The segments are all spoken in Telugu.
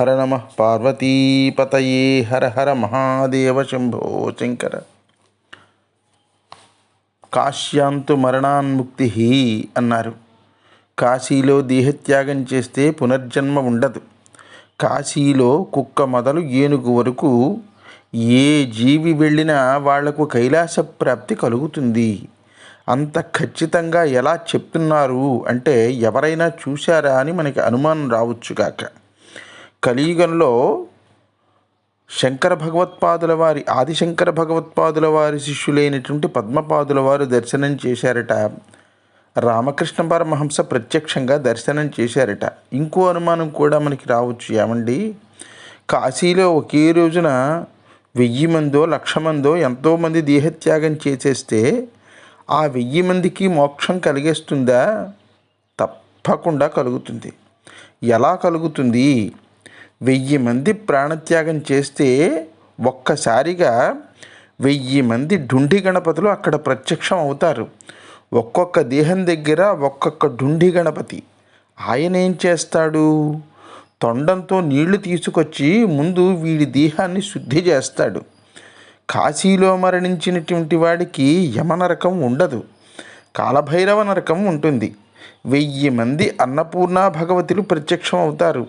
హర నమ పార్వతీపతయే హర హర మహాదేవ శంభో శంకర. కాశ్యాంతు మరణాన్ముక్తి అన్నారు. కాశీలో దేహత్యాగం చేస్తే పునర్జన్మ ఉండదు. కాశీలో కుక్క మొదలు ఏనుగు వరకు ఏ జీవి వెళ్ళినా వాళ్ళకు కైలాస ప్రాప్తి కలుగుతుంది. అంత ఖచ్చితంగా ఎలా చెప్తున్నారు అంటే ఎవరైనా చూశారా అని మనకి అనుమానం రావచ్చు కాక కలియుగంలో శంకర భగవత్పాదుల వారి ఆదిశంకర భగవత్పాదుల వారి శిష్యులైనటువంటి పద్మపాదుల వారు దర్శనం చేశారట. రామకృష్ణ పరమహంస ప్రత్యక్షంగా దర్శనం చేశారట. ఇంకో అనుమానం కూడా మనకి రావచ్చు. ఏమండి? కాశీలో ఒకే రోజున వెయ్యి మందో లక్ష మందో ఎంతోమంది దేహత్యాగం చేసేస్తే ఆ వెయ్యి మందికి మోక్షం కలిగేస్తుందా? తప్పకుండా కలుగుతుంది. ఎలా కలుగుతుంది? వెయ్యి మంది ప్రాణత్యాగం చేస్తే ఒక్కసారిగా వెయ్యి మంది ఢుండి గణపతులు అక్కడ ప్రత్యక్షం అవుతారు. ఒక్కొక్క దేహం దగ్గర ఒక్కొక్క డుండి గణపతి. ఆయన ఏం చేస్తాడు? తొండంతో నీళ్ళు తీసుకొచ్చి ముందు వీడి దేహాన్ని శుద్ధి చేస్తాడు. కాశీలో మరణించినటువంటి వాడికి యమనరకం ఉండదు. కాలభైరవ నరకం ఉంటుంది. వెయ్యి మంది అన్నపూర్ణ భగవతులు ప్రత్యక్షం అవుతారు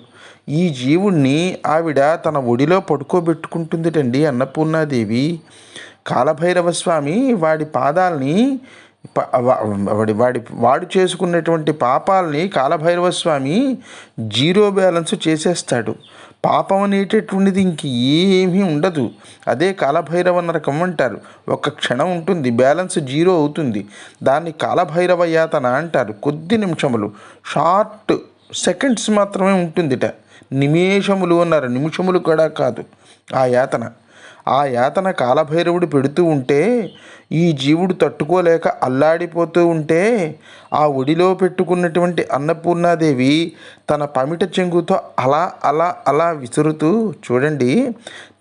ఈ జీవుణ్ణి ఆవిడ తన ఒడిలో పడుకోబెట్టుకుంటుందిటండి అన్నపూర్ణాదేవి. కాలభైరవ స్వామి వాడి పాదాలని వాడి వాడి వాడు చేసుకున్నటువంటి పాపాలని కాలభైరవ స్వామి జీరో బ్యాలెన్స్ చేసేస్తాడు. పాపం అనేటటువంటిది ఇంక ఏమీ ఉండదు. అదే కాలభైరవ నరకం అంటారు. ఒక క్షణం ఉంటుంది బ్యాలెన్స్ జీరో అవుతుంది. దాన్ని కాలభైరవ యాతన అంటారు. కొద్ది నిమిషములు షార్ట్ సెకండ్స్ మాత్రమే ఉంటుందిట. నిమేషములు అన్నారు నిమిషములు కూడా కాదు ఆ యాతన. ఆ యాతన కాలభైరవుడు పెడుతూ ఉంటే ఈ జీవుడు తట్టుకోలేక అల్లాడిపోతూ ఉంటే ఆ ఒడిలో పెట్టుకున్నటువంటి అన్నపూర్ణాదేవి తన పమిట చెంగుతో అలా అలా అలా విసురుతూ చూడండి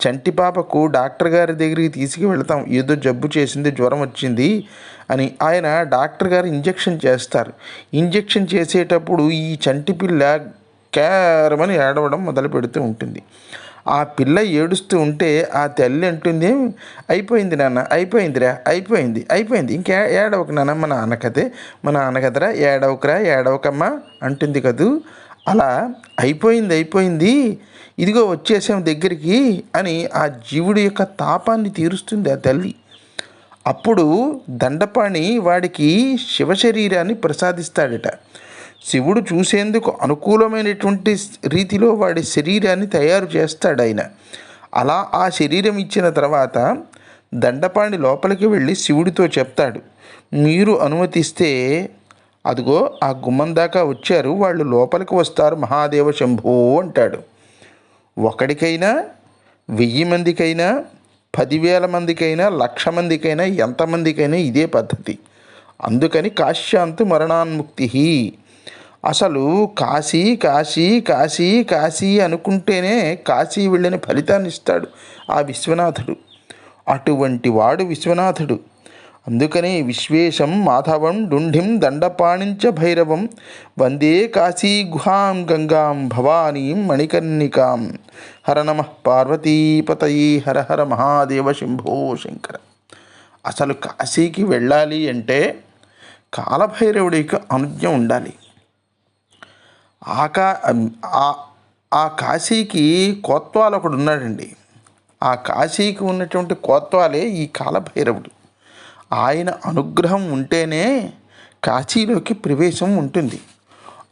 చంటి పాపకు డాక్టర్ గారి దగ్గరికి తీసుకువెళ్తాం. ఏదో జబ్బు చేసింది జ్వరం వచ్చింది అని ఆయన డాక్టర్ గారు ఇంజెక్షన్ చేస్తారు. ఇంజెక్షన్ చేసేటప్పుడు ఈ చంటి పిల్ల కేరమని ఏడవడం మొదలు పెడుతూ ఉంటుంది. ఆ పిల్ల ఏడుస్తూ ఉంటే ఆ తల్లి అంటుంది అయిపోయింది నాన్న అయిపోయిందిరా అయిపోయింది అయిపోయింది. ఇంకా ఏడవకు నాన్న మా నాన్న కదే మా నాన్న కదరా ఏడవకమ్మా అంటుంది కదూ. అలా అయిపోయింది అయిపోయింది. ఇదిగో వచ్చేసాం దగ్గరికి అని ఆ జీవుడి యొక్క తాపాన్ని తీరుస్తుంది ఆ తల్లి. అప్పుడు దండపాణి వాడికి శివశరీరాన్ని ప్రసాదిస్తాడట. శివుడు చూసేందుకు అనుకూలమైనటువంటి రీతిలో వాడి శరీరాన్ని తయారు చేస్తాడు ఆయన. అలా ఆ శరీరం ఇచ్చిన తర్వాత దండపాణి లోపలికి వెళ్ళి శివుడితో చెప్తాడు. మీరు అనుమతిస్తే అదిగో ఆ గుమ్మం దాకా వచ్చారు వాళ్ళు లోపలికి వస్తారు మహాదేవ శంభో అంటాడు. ఒకడికైనా వెయ్యి మందికైనా పదివేల మందికైనా లక్ష మందికైనా ఎంతమందికైనా ఇదే పద్ధతి. అందుకని కాశ్యాంతు మరణాన్ముక్తి అసలు కాశీ కాశీ కాశీ కాశీ అనుకుంటేనే కాశీ వెళ్ళని ఫలితాన్ని ఇస్తాడు ఆ విశ్వనాథుడు. అటువంటి వాడు విశ్వనాథుడు. అందుకనే విశ్వేశం మాధవం డుంఢిం దండపాణించ భైరవం వందే కాశీ గుహాం గంగాం భవానీం మణికర్ణికాం. హర నమ పార్వతీపతయీ హర హర మహాదేవ శంభో శంకర. అసలు కాశీకి వెళ్ళాలి అంటే కాలభైరవుడికి అనుజ్ఞ ఉండాలి. ఆకా ఆ- ఆ కాశీకి కోత్వాలు ఒకడు ఉన్నాడండి. ఆ కాశీకి ఉన్నటువంటి కోత్వాలే ఈ కాలభైరవుడు. ఆయన అనుగ్రహం ఉంటేనే కాశీలోకి ప్రవేశం ఉంటుంది.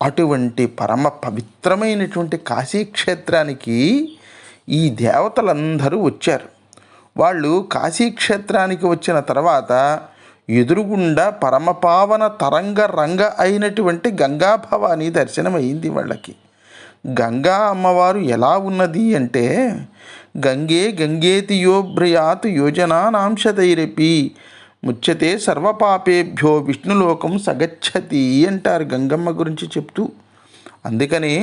అటువంటి పరమ పవిత్రమైనటువంటి కాశీ క్షేత్రానికి ఈ దేవతలందరూ వచ్చారు. వాళ్ళు కాశీ క్షేత్రానికి వచ్చిన తర్వాత ఎదురుగుండా పరమపావన తరంగ రంగ అయినటువంటి గంగా భవాని దర్శనం అయింది వాళ్ళకి. గంగా అమ్మవారు ఎలా ఉన్నది అంటే గంగే గంగేతి యోభ్రయాత్ యోజనానాంశతైరపి ముచ్చతే సర్వపాపేభ్యో విష్ణులోకం సగచ్చతి అంటారు గంగమ్మ గురించి చెప్తూ. అందుకని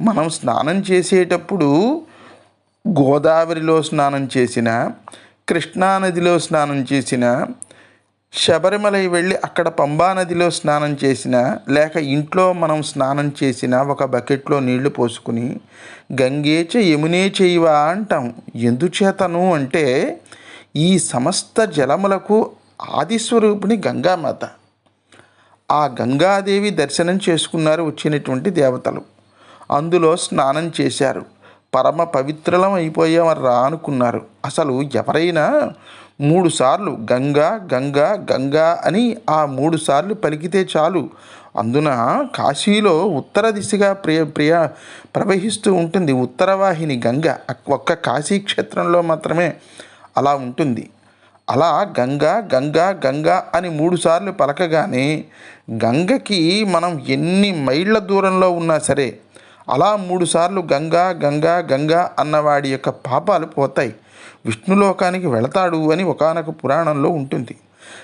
మనం స్నానం చేసేటప్పుడు గోదావరిలో స్నానం చేసిన కృష్ణానదిలో స్నానం చేసిన శబరిమలై వెళ్ళి అక్కడ పంబా నదిలో స్నానం చేసిన లేక ఇంట్లో మనం స్నానం చేసిన ఒక బకెట్లో నీళ్ళు పోసుకుని గంగేచ యమునే చేయవా అంటాం. ఎందుచేతను అంటే ఈ సమస్త జలములకు ఆదిస్వరూపిణి గంగామాత. ఆ గంగాదేవి దర్శనం చేసుకున్నారు వచ్చినటువంటి దేవతలు. అందులో స్నానం చేశారు. పరమ పవిత్రలం అయిపోయామర్రా అనుకున్నారు. అసలు ఎవరైనా మూడు సార్లు గంగా గంగా గంగా అని ఆ మూడు సార్లు పలికితే చాలు. అందున కాశీలో ఉత్తర దిశగా ప్రియ ప్రియ ప్రవహిస్తూ ఉంటుంది ఉత్తరవాహిని గంగ. ఒక్క కాశీ క్షేత్రంలో మాత్రమే అలా ఉంటుంది. అలా గంగా గంగా గంగా అని మూడుసార్లు పలకగానే గంగకి మనం ఎన్ని మైళ్ళ దూరంలో ఉన్నా సరే అలా మూడుసార్లు గంగా గంగా గంగా అన్నవాడి యొక్క పాపాలు పోతాయి. విష్ణులోకానికి వెళతాడు అని ఒకనొక పురాణంలో ఉంటుంది.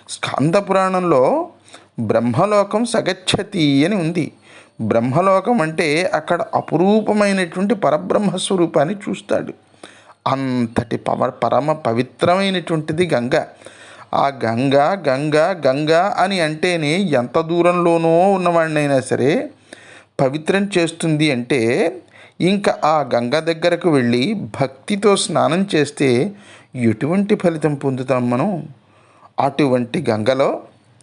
స్కాంద పురాణంలో బ్రహ్మలోకం సగచ్చతి అని ఉంది. బ్రహ్మలోకం అంటే అక్కడ అపురూపమైనటువంటి పరబ్రహ్మ స్వరూపాన్ని చూస్తాడు. అంతటి పవ పరమ పవిత్రమైనటువంటిది గంగ. ఆ గంగ గంగ గంగ అని అంటేనే ఎంత దూరంలోనో ఉన్నవాడినైనా సరే పవిత్రం చేస్తుంది అంటే ఇంకా ఆ గంగ దగ్గరకు వెళ్ళి భక్తితో స్నానం చేస్తే ఎటువంటి ఫలితం పొందుతాం మనం? అటువంటి గంగలో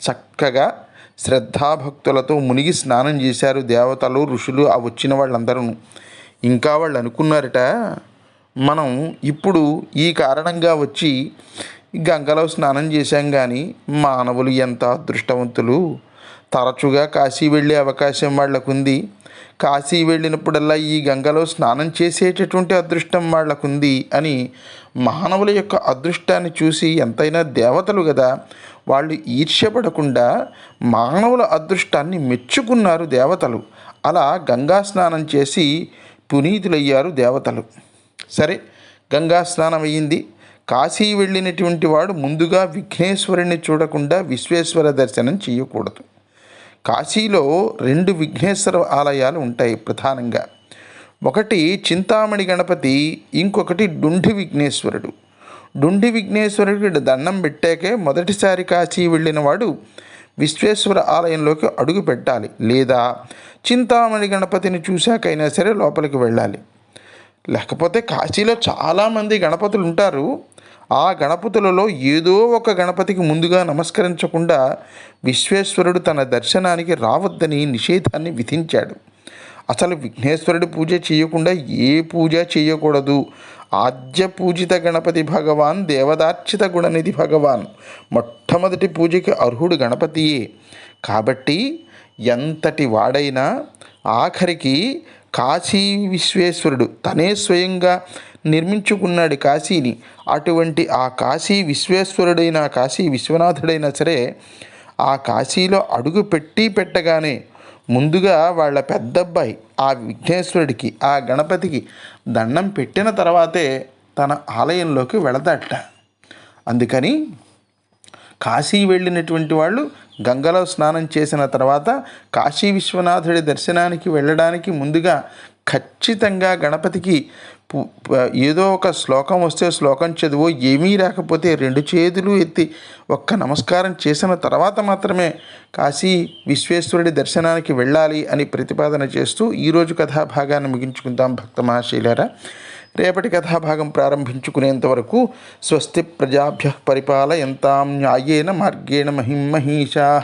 చక్కగా శ్రద్ధాభక్తులతో మునిగి స్నానం చేశారు దేవతలు ఋషులు ఆ వచ్చిన వాళ్ళందరూ ఇంకా వాళ్ళు అనుకున్నారట మనం ఇప్పుడు ఈ కారణంగా వచ్చి గంగలో స్నానం చేశాం కానీ మానవులు ఎంత అదృష్టవంతులు? తరచుగా కాశీ వెళ్ళే అవకాశం వాళ్ళకు ఉంది కాశీ వెళ్ళినప్పుడల్లా ఈ గంగలో స్నానం చేసేటటువంటి అదృష్టం వాళ్ళకుంది అని మానవుల యొక్క అదృష్టాన్ని చూసి ఎంతైనా దేవతలు కదా వాళ్ళు ఈర్ష్యపడకుండా మానవుల అదృష్టాన్ని మెచ్చుకున్నారు దేవతలు. అలా గంగా స్నానం చేసి పునీతులయ్యారు దేవతలు. సరే గంగా స్నానం అయ్యింది. కాశీ వెళ్ళినటువంటి వాడు ముందుగా విఘ్నేశ్వరుని చూడకుండా విశ్వేశ్వర దర్శనం చేయకూడదు. కాశీలో రెండు విఘ్నేశ్వర ఆలయాలు ఉంటాయి ప్రధానంగా. ఒకటి చింతామణి గణపతి ఇంకొకటి డుండి విఘ్నేశ్వరుడు. డుండి విఘ్నేశ్వరుడికి దండం పెట్టాకే మొదటిసారి కాశీ వెళ్ళిన వాడు విశ్వేశ్వర ఆలయంలోకి అడుగు పెట్టాలి లేదా చింతామణి గణపతిని చూశాకైనా సరే లోపలికి వెళ్ళాలి. లేకపోతే కాశీలో చాలామంది గణపతులు ఉంటారు. ఆ గణపతులలో ఏదో ఒక గణపతికి ముందుగా నమస్కరించకుండా విశ్వేశ్వరుడు తన దర్శనానికి రావద్దని నిషేధాన్ని విధించాడు. అసలు విఘ్నేశ్వరుడి పూజ చేయకుండా ఏ పూజ చేయకూడదు. ఆద్య పూజిత గణపతి భగవాన్ దేవదార్చిత గుణనిధి భగవాన్ మొట్టమొదటి పూజకి అర్హుడు గణపతియే. కాబట్టి ఎంతటి వాడైనా ఆఖరికి కాశీ విశ్వేశ్వరుడు తనే స్వయంగా నిర్మించుకున్నాడు కాశీని. అటువంటి ఆ కాశీ విశ్వేశ్వరుడైన కాశీ విశ్వనాథుడైనా సరే ఆ కాశీలో అడుగు పెట్టి పెట్టగానే ముందుగా వాళ్ళ పెద్దబ్బాయి ఆ విఘ్నేశ్వరుడికి ఆ గణపతికి దండం పెట్టిన తర్వాతే తన ఆలయంలోకి వెళతాట అందుకని కాశీ వెళ్ళినటువంటి వాళ్ళు గంగలో స్నానం చేసిన తర్వాత కాశీ విశ్వనాథుడి దర్శనానికి వెళ్ళడానికి ముందుగా ఖచ్చితంగా గణపతికి ఏదో ఒక శ్లోకం వస్తే శ్లోకం చదువు ఏమీ రాకపోతే రెండు చేతులు ఎత్తి ఒక్క నమస్కారం చేసిన తర్వాత మాత్రమే కాశీ విశ్వేశ్వరుడి దర్శనానికి వెళ్ళాలి అని ప్రతిపాదన చేస్తూ ఈరోజు కథాభాగాన్ని ముగించుకుందాం భక్త మహాశీలరా. రేపటి కథాభాగం ప్రారంభించుకునేంత వరకు స్వస్తి ప్రజాభ్య పరిపాలయంతాం న్యాయేన మార్గేణ మహిమహీషా